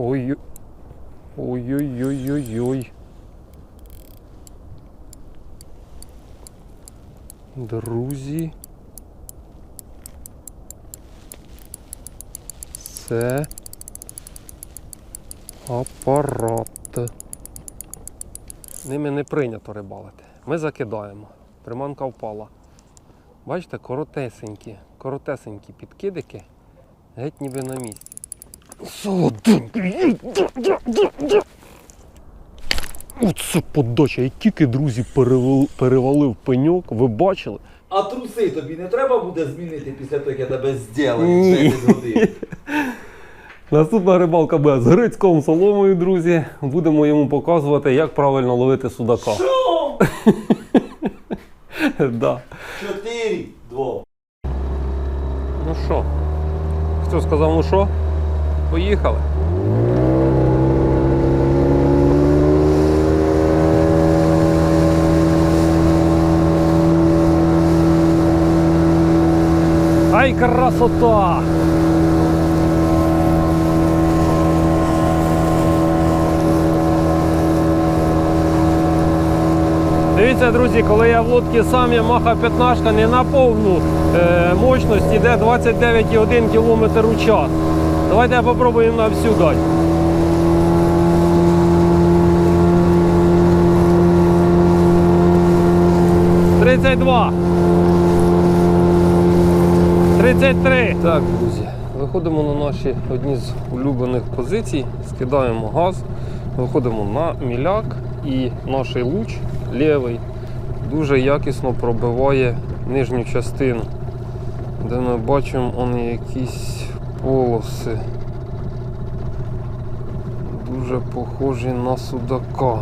Ой. Ой-ой-ой-ой-ой. Друзі. Це апарат. Ними не прийнято рибалити. Ми закидаємо. Приманка впала. Бачите, коротесенькі, коротесенькі підкидики, геть ніби на місці. Солоденький. Оце подача. Я тільки, друзі, перевал- перевалив пеньок, ви бачили? А труси тобі не треба буде змінити після того, як я тебе зділаю Ні. 10 годин. Наступна рибалка буде з грицьком соломою, друзі. Будемо йому показувати, як правильно ловити судака. Що? Да. Чотири, два. Ну що? Хто сказав, ну що? Поїхали. Ай, красота! Дивіться, друзі, коли я в лодці сам Yamaha 15 не на повну е, мощність, іде 29,1 км у час. Давайте попробуємо на всю дати. Тридцять два. 33. Так, друзі, виходимо на наші одні з улюблених позицій, скидаємо газ, виходимо на міляк і наш луч лівий дуже якісно пробиває нижню частину, де ми бачимо он якісь полоси. Дуже похожі на судака.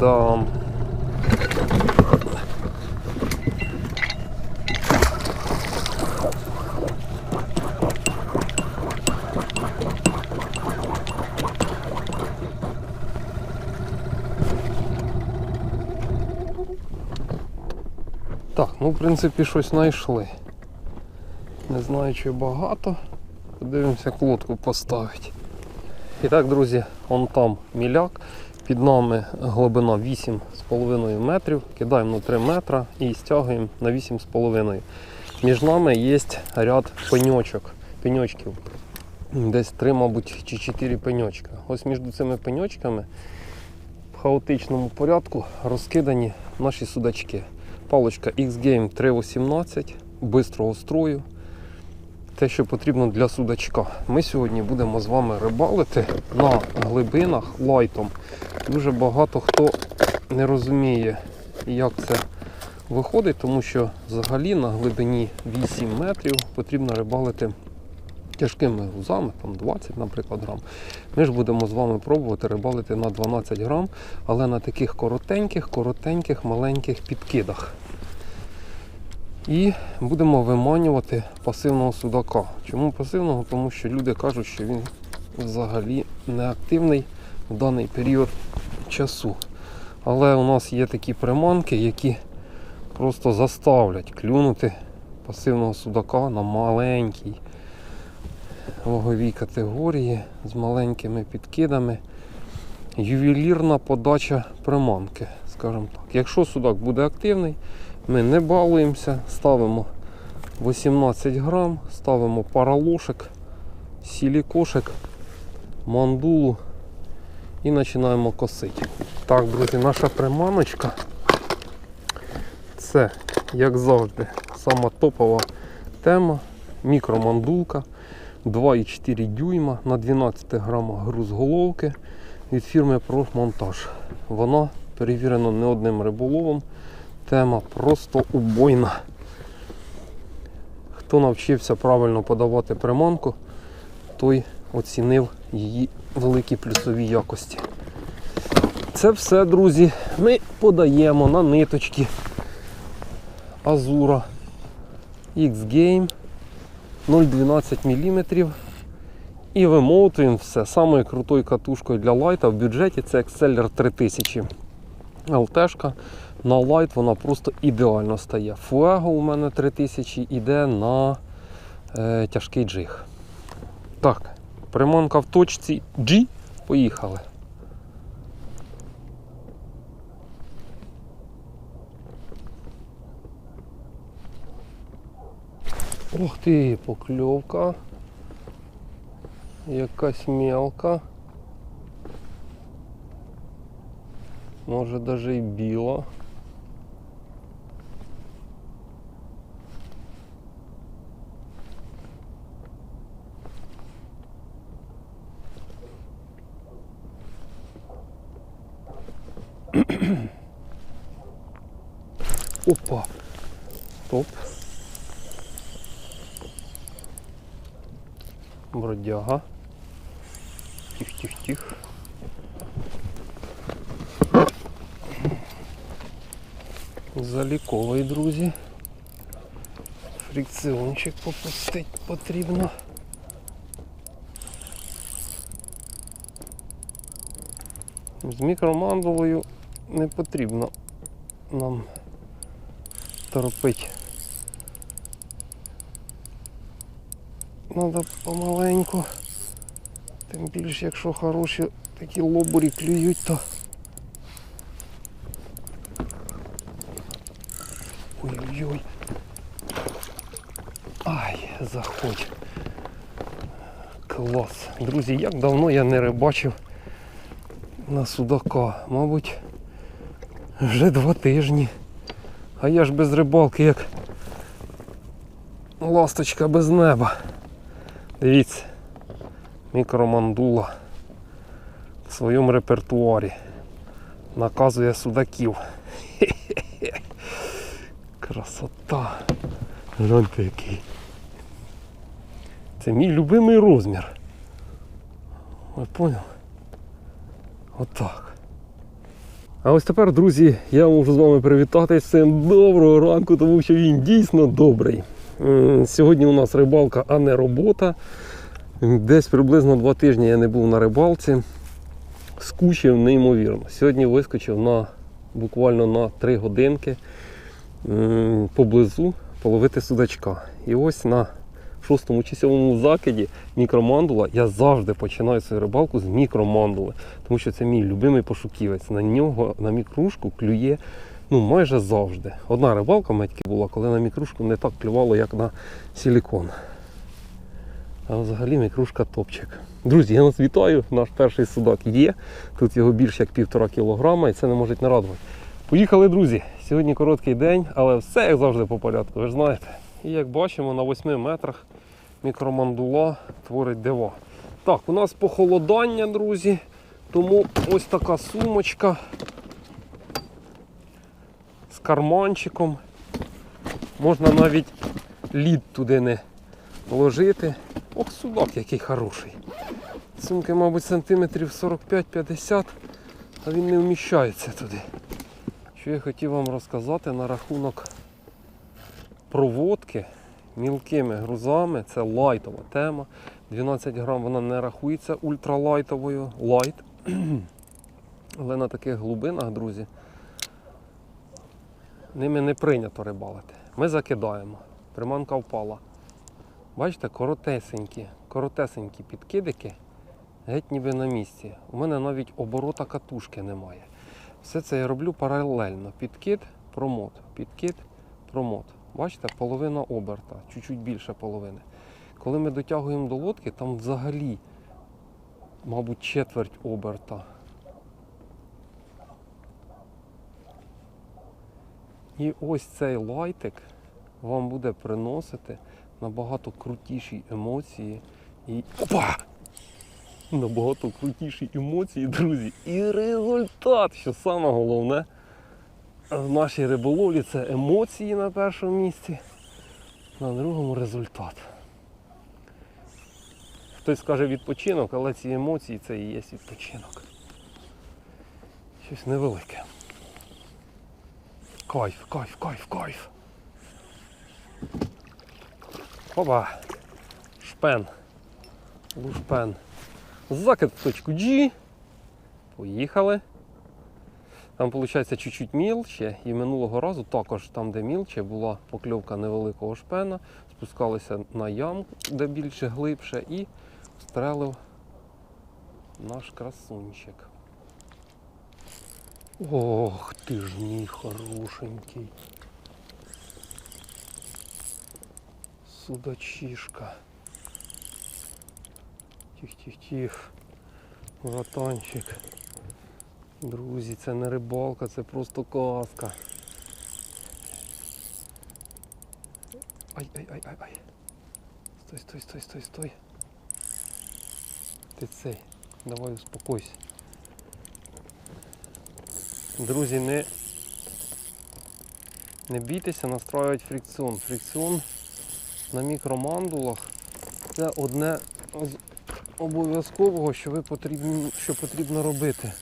Да. Так, ну в принципі щось знайшли. Не знаю чи багато. Подивимося, як лодку поставити. І так, друзі, он там міляк. Під нами глибина 8,5 метрів. Кидаємо на 3 метра і стягуємо на 8,5. Між нами є ряд пеньочок, пеньочків. Десь 3, мабуть, чи 4 пеньочка. Ось між цими пеньочками в хаотичному порядку розкидані наші судачки. Паличка X-Game 318 бистрого строю. Те, що потрібно для судачка. Ми сьогодні будемо з вами рибалити на глибинах лайтом. Дуже багато хто не розуміє, як це виходить, тому що взагалі на глибині 8 метрів потрібно рибалити тяжкими грузами, там 20, наприклад, грам. Ми ж будемо з вами пробувати рибалити на 12 грам, але на таких коротеньких, коротеньких, маленьких підкидах. І будемо виманювати пасивного судака. Чому пасивного? Тому що люди кажуть, що він взагалі не активний в даний період часу. Але у нас є такі приманки, які просто заставлять клюнути пасивного судака на маленькій ваговій категорії з маленькими підкидами. Ювелірна подача приманки, скажімо так. Якщо судак буде активний, ми не балуємося, ставимо 18 грам, ставимо паралошик, сілікошик, мандулу і починаємо косити. Так, друзі, наша приманочка це, як завжди, сама топова тема, мікромандулка 2,4 дюйма на 12 грамах груз головки від фірми Профмонтаж. Вона перевірена не одним риболовом. Тема просто убойна. Хто навчився правильно подавати приманку, той оцінив її великі плюсові якості. Це все, друзі, ми подаємо на ниточки Азура X-Game 0,12 мм. І вимотуємо все. Самою крутою катушкою для лайта в бюджеті це Exceller 3000. ЛТшка на лайт вона просто ідеально стає. Fuego у мене 3000 іде на е, тяжкий джиг. Так, Приманка в точці G. Поїхали. Ух ти, покльовка. Якась мелка. Може даже і біла. Опа. Топ. Бродяга. Тих-тих-тих. Заліковий, друзі. Фрикціончик попустить потрібно. З мікромандулою не потрібно нам торопить. Надо помаленьку. Тим більше, якщо хороші такі лобурі клюють, то. Ой-ой-ой. Ай, заходь. Клас. Друзі, як давно я не рибачив на судака. Мабуть, вже два тижні. А я ж без рибалки як ласточка без неба. Дивіться, мікромандула в своєму репертуарі наказує судаків. Хе-хе-хе. Красота. Гляньте який. Це мій любимий розмір. Ви поняли? Отак. А ось тепер, друзі, я можу з вами привітатися. Всім доброго ранку, тому що він дійсно добрий. Сьогодні у нас рибалка, а не робота. Десь приблизно два тижні я не був на рибалці. Скучив неймовірно. Сьогодні вискочив на буквально на 3 годинки поблизу половити судачка. І ось на шостому чи сьомому закиді мікромандула. Я завжди починаю свою рибалку з мікромандули, тому що це мій любимий пошуківець. На нього на мікрушку клює ну, майже завжди. Одна рибалка в тільки була, коли на мікрушку не так клювало, як на силікон. А взагалі мікрушка топчик. Друзі, я вас вітаю. Наш перший судак є. Тут його більше як півтора кілограма і це не може не радувати. Поїхали, друзі. Сьогодні короткий день, але все як завжди по порядку, ви ж знаєте. І як бачимо, на 8 метрах мікромандула творить дива. Так, у нас похолодання, друзі. Тому ось така сумочка з карманчиком. Можна навіть лід туди не ложити. Ох, судак який хороший. Сумки, мабуть, сантиметрів 45-50, а він не вміщається туди. Що я хотів вам розказати на рахунок проводки мілкими грузами. Це лайтова тема. 12 грам вона не рахується ультралайтовою. Лайт. Але на таких глибинах, друзі, ними не прийнято рибалити. Ми закидаємо. Приманка впала. Бачите, коротесенькі, коротесенькі підкидики, геть ніби на місці. У мене навіть оборота катушки немає. Все це я роблю паралельно. Підкид, промот, підкид, промот. Бачите, половина оберта, чуть-чуть більше половини. Коли ми дотягуємо до лодки, там взагалі, мабуть, четверть оберта. І ось цей лайтик вам буде приносити набагато крутіші емоції і. Опа! Набагато крутіші емоції, друзі. І результат, що саме головне в нашій риболовлі це емоції на першому місці, на другому результат. Хтось скаже відпочинок, але ці емоції це і є відпочинок. Щось невелике. Кайф, кайф, кайф, кайф. Опа. Шпен. Лушпен. Закид в точку G. Поїхали. Там, виходить, чуть-чуть мілче. І минулого разу також там, де мілче, була покльовка невеликого шпена. Спускалися на ямку, де більше глибше, і Стрелив наш красунчик. Ох ти ж мій хорошенький. Судачишка. Тих-тих-тих. Братанчик. Друзі, це не рибалка, це просто казка. Ай, ай, ай, ай, ай. Стой, стой, стой, стой, стой. Ти цей. Давай успокойся. Друзі, не, не бійтеся настраювати фрикціон. Фрикціон на мікромандулах це одне з обов'язкового, що ви потрібні, що потрібно робити.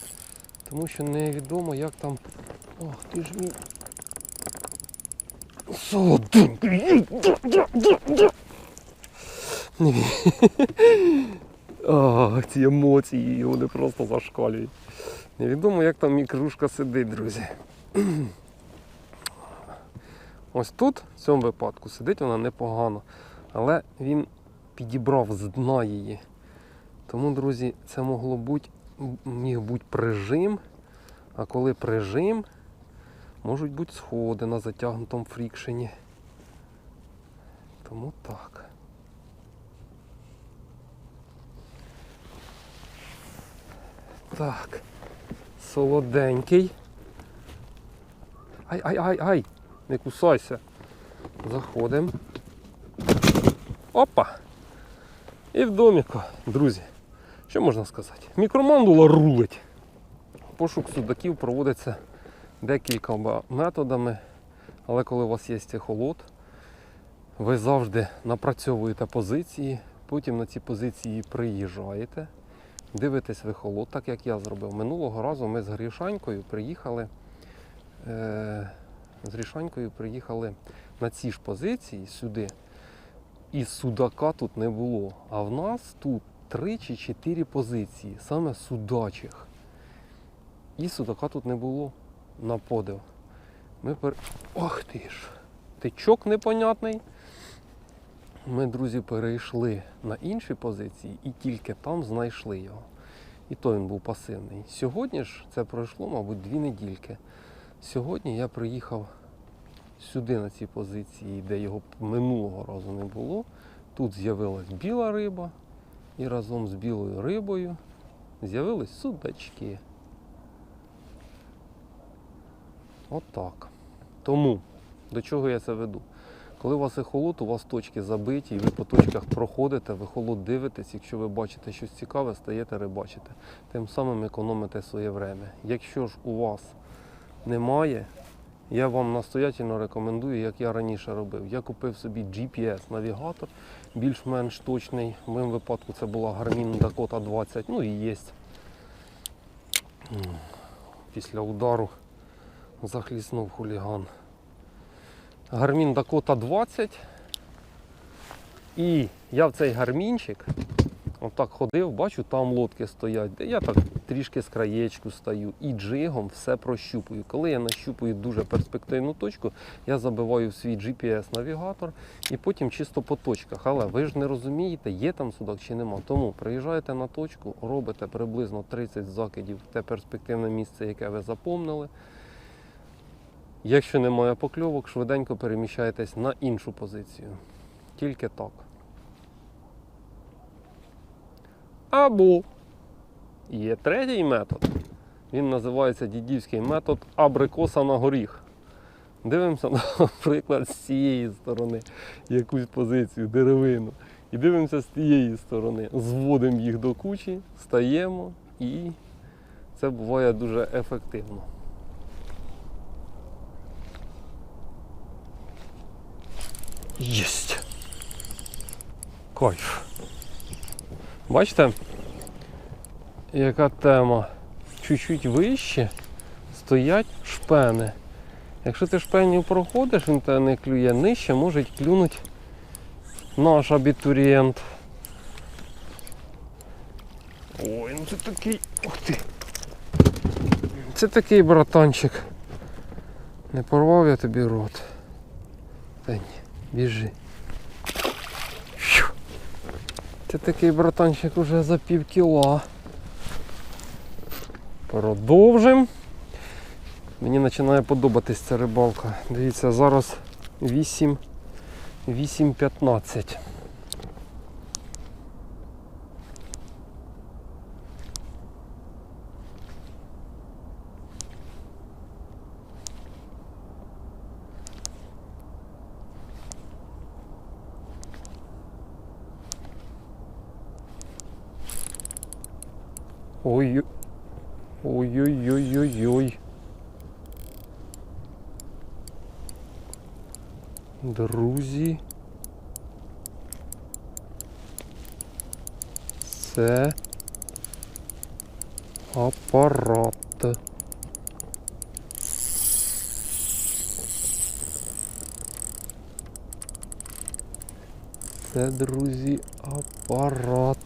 Тому що невідомо, як там. Ох, ти ж мій. Солоденький. Не ві- А, ці емоції, вони просто зашкалюють. Невідомо, як там мікрушка сидить, друзі. Ось тут, в цьому випадку, сидить вона непогано, але він підібрав з дна її. Тому, друзі, це могло бути, міг бути прижим, а коли прижим, можуть бути сходи на затягнутому фрікшені. Тому так. Так. Солоденький. Ай, ай, ай, ай! Не кусайся. Заходимо. Опа! І в доміку, друзі. Що можна сказати? Мікромандула рулить. Пошук судаків проводиться декількома методами, але коли у вас є ехолот, ви завжди напрацьовуєте позиції, потім на ці позиції приїжджаєте, дивитесь вихолот, так як я зробив. Минулого разу ми з Грішанькою приїхали. Е- з Грішанькою приїхали на ці ж позиції сюди. І судака тут не було. А в нас тут три чи чотири позиції, саме судачих. І судака тут не було на подив. Ми пер... Ох ти ж! Тичок непонятний. Ми, друзі, перейшли на інші позиції і тільки там знайшли його. І то він був пасивний. Сьогодні ж це пройшло, мабуть, дві недільки. Сьогодні я приїхав сюди на ці позиції, де його минулого разу не було. Тут з'явилась біла риба, і разом з білою рибою з'явились судачки. Отак. Тому, до чого я це веду? Коли у вас ехолот, у вас точки забиті, і ви по точках проходите, ви холод дивитесь, якщо ви бачите щось цікаве, стаєте рибачите. Тим самим економите своє время. Якщо ж у вас немає, я вам настоятельно рекомендую, як я раніше робив. Я купив собі GPS-навігатор, більш-менш точний. В моєму випадку це була Garmin Dakota 20, ну і є. Після удару захліснув хуліган. Гармін Dakota 20. І я в цей гармінчик отак ходив, бачу, там лодки стоять. Я так трішки з краєчку стою і джигом все прощупую. Коли я нащупую дуже перспективну точку, я забиваю свій GPS-навігатор і потім чисто по точках. Але ви ж не розумієте, є там судак чи нема. Тому приїжджаєте на точку, робите приблизно 30 закидів в те перспективне місце, яке ви запомнили. Якщо немає покльовок, швиденько переміщаєтесь на іншу позицію. Тільки так. Або є третій метод. Він називається дідівський метод абрикоса на горіх. Дивимося, наприклад, з цієї сторони якусь позицію, деревину. І дивимося з тієї сторони. Зводимо їх до кучі, стаємо і це буває дуже ефективно. Єсть. Кайф. Бачите, яка тема? Чуть-чуть вище стоять шпени. Якщо ти шпенів проходиш, він тебе не клює нижче, може клюнути наш абітурієнт. Ой, ну це такий. Ух ти. Це такий братанчик. Не порвав я тобі рот. Та ні, біжи. Ти такий братанчик уже за пів кіла. Продовжимо. Мені починає подобатись ця рибалка. Дивіться, зараз 8, 8.15. Ой. Ой-ой-ой-ой-ой. Друзі. Це апарат. Це, друзі, апарат.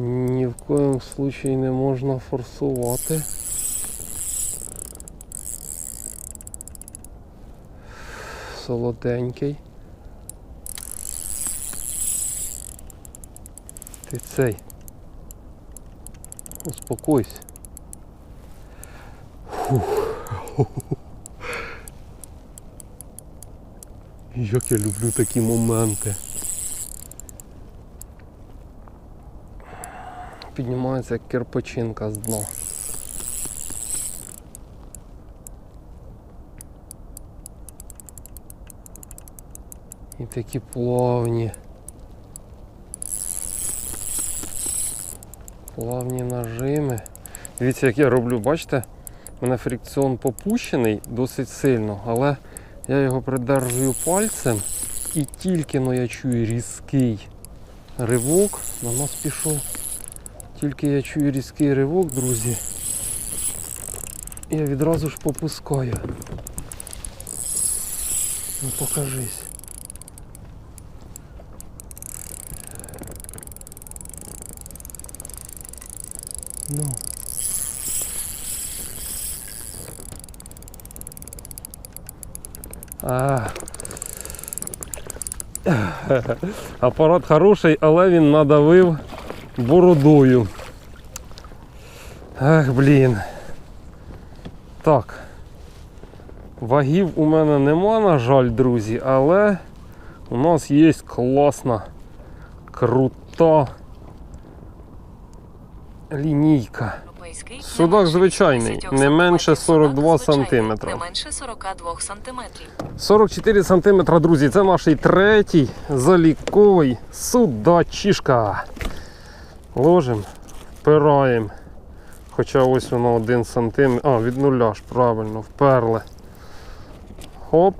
Ні в коєму случаї не можна форсувати. Солоденький. Ти цей. Успокойся. Як я люблю такі моменти. Піднімається як кирпичинка з дна. І такі плавні. Плавні нажими. Дивіться, як я роблю, бачите? У мене фрикціон попущений досить сильно, але я його придержую пальцем і тільки но я чую різкий ривок, на нас пішов. Тільки я чую різкий ривок, друзі. Я відразу ж попускаю. Ну покажись. Ну. А. Апарат хороший, але він надавив Бородою. Ах, блін. Так. Вагів у мене нема, на жаль, друзі, але у нас є класна, крута лінійка. Судак звичайний, не менше 42 сантиметра. Не менше 42 сантиметрів. 44 см, друзі, це наш третій заліковий судачишка. Ложимо, впираємо. Хоча ось воно 1 см. А, від нуля ж, правильно, вперли. Хоп.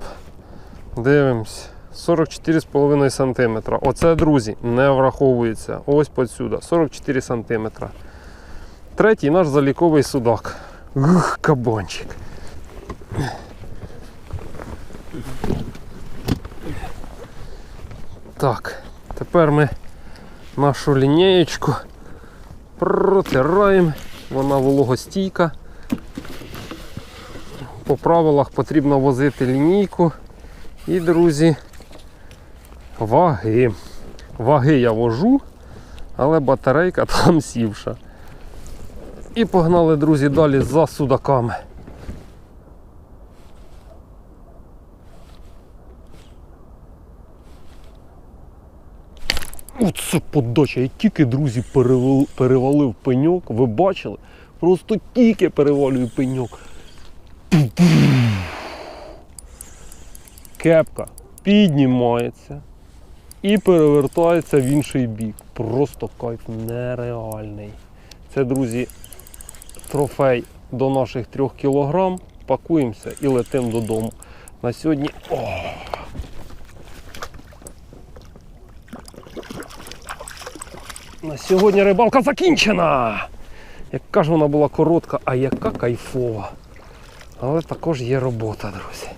Дивимось. 44,5 см. Оце, друзі, не враховується. Ось подсюди. 44 см. Третій наш заліковий судак. Ух, кабанчик. Так, тепер ми нашу лінієчку протираємо, вона вологостійка. По правилах потрібно возити лінійку. І, друзі, ваги. Ваги я вожу, але батарейка там сівша. І погнали, друзі, далі за судаками. Оце подача. Я тільки, друзі, перевал- перевалив пеньок. Ви бачили? Просто тільки перевалюю пеньок. Кепка піднімається і перевертається в інший бік. Просто кайф нереальний. Це, друзі, трофей до наших трьох кілограм. Пакуємося і летимо додому. На сьогодні. О! На сьогодні рибалка закінчена. Яка ж вона була коротка, а яка кайфова. Але також є робота, друзі.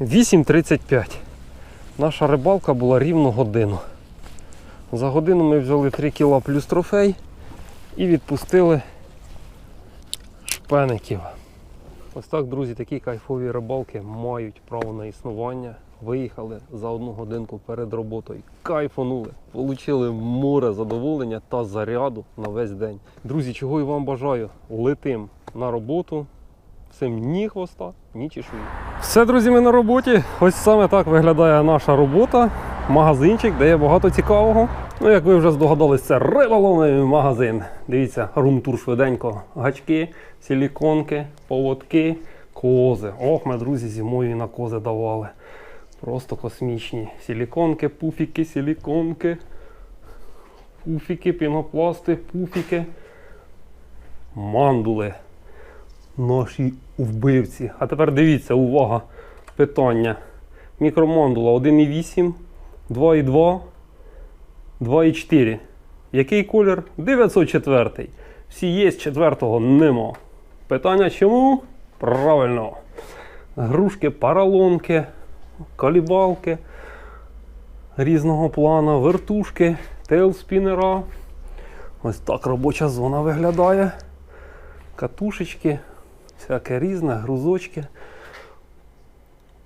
8.35. Наша рибалка була рівно годину. За годину ми взяли 3 кіла плюс трофей і відпустили шпеників. Ось так, друзі, такі кайфові рибалки мають право на існування. Виїхали за одну годинку перед роботою, кайфанули, отримали море задоволення та заряду на весь день. Друзі, чого і вам бажаю, летим на роботу. Всім ні хвоста, ні чешуї. Все, друзі, ми на роботі. Ось саме так виглядає наша робота. Магазинчик, де є багато цікавого. Ну, як ви вже здогадались, це риболовний магазин. Дивіться, рум-тур швиденько. Гачки, силіконки, поводки, кози. Ох, ми, друзі, зимою і на кози давали. Просто космічні. Силіконки, пуфіки, силіконки. Пуфіки, пінопласти, пуфіки. Мандули. Наші вбивці. А тепер дивіться, увага, питання. Мікромандула 1,8, 2,2, 2,4. Який колір? 904. Всі є, четвертого нема. Питання чому? Правильно. Грушки, паралонки, колібалки різного плану, вертушки, тейлспінера. Ось так робоча зона виглядає. Катушечки, всяке різне, грузочки.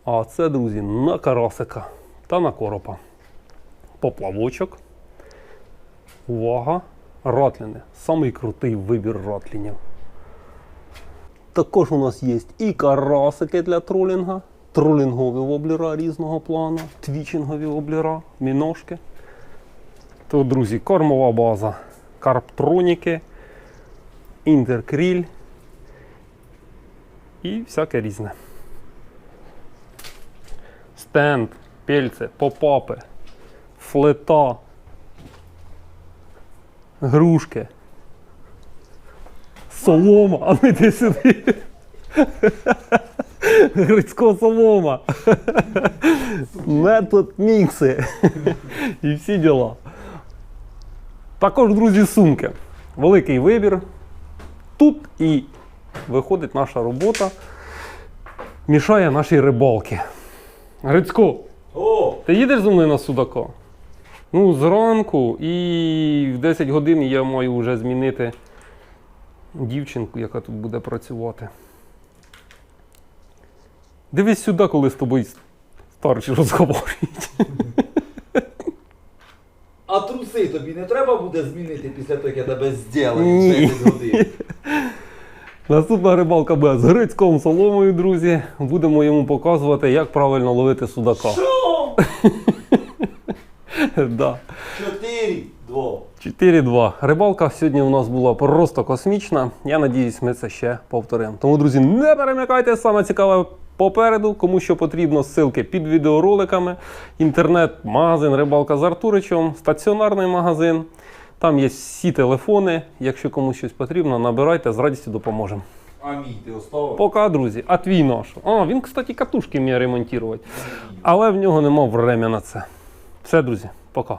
А це, друзі, на карасика та на коропа. Поплавочок. Увага! Ратліни. Самий крутий вибір ратлінів. Також у нас є і карасики для тролінга, тролінгові воблера різного плану, твічингові воблера, міношки. Тут, друзі, кормова база, карптроніки, інтеркріль і всяке різне. Стенд, пельце, попапи, флета, грушки. Солома, а не сюди. Грицько солома. Метод мікси. І всі діла. Також, друзі, сумки. Великий вибір. Тут і виходить наша робота. Мішає нашій рибалки. Грицько, О! ти їдеш зі мною на Судака? Ну, зранку і в 10 годин я маю вже змінити дівчинку, яка тут буде працювати. Дивись сюди, коли з тобою старші розговорюють. А труси тобі не треба буде змінити після того, як я тебе зділаю Ні. 10 годин. Наступна рибалка буде з грицьком соломою, друзі. Будемо йому показувати, як правильно ловити судака. Що? да. 4, 2. 4-2. Рибалка сьогодні у нас була просто космічна. Я надіюсь, ми це ще повторимо. Тому, друзі, не перемикайте, саме цікаве попереду. Кому що потрібно, ссылки під відеороликами. Інтернет-магазин Рибалка з Артуричем, стаціонарний магазин. Там є всі телефони. Якщо комусь щось потрібно, набирайте, з радістю допоможемо. А мій ти оставив? Пока, друзі. А твій наш. А, він, кстати, катушки вміє ремонтувати. Але в нього нема времени на це. Все, друзі, пока.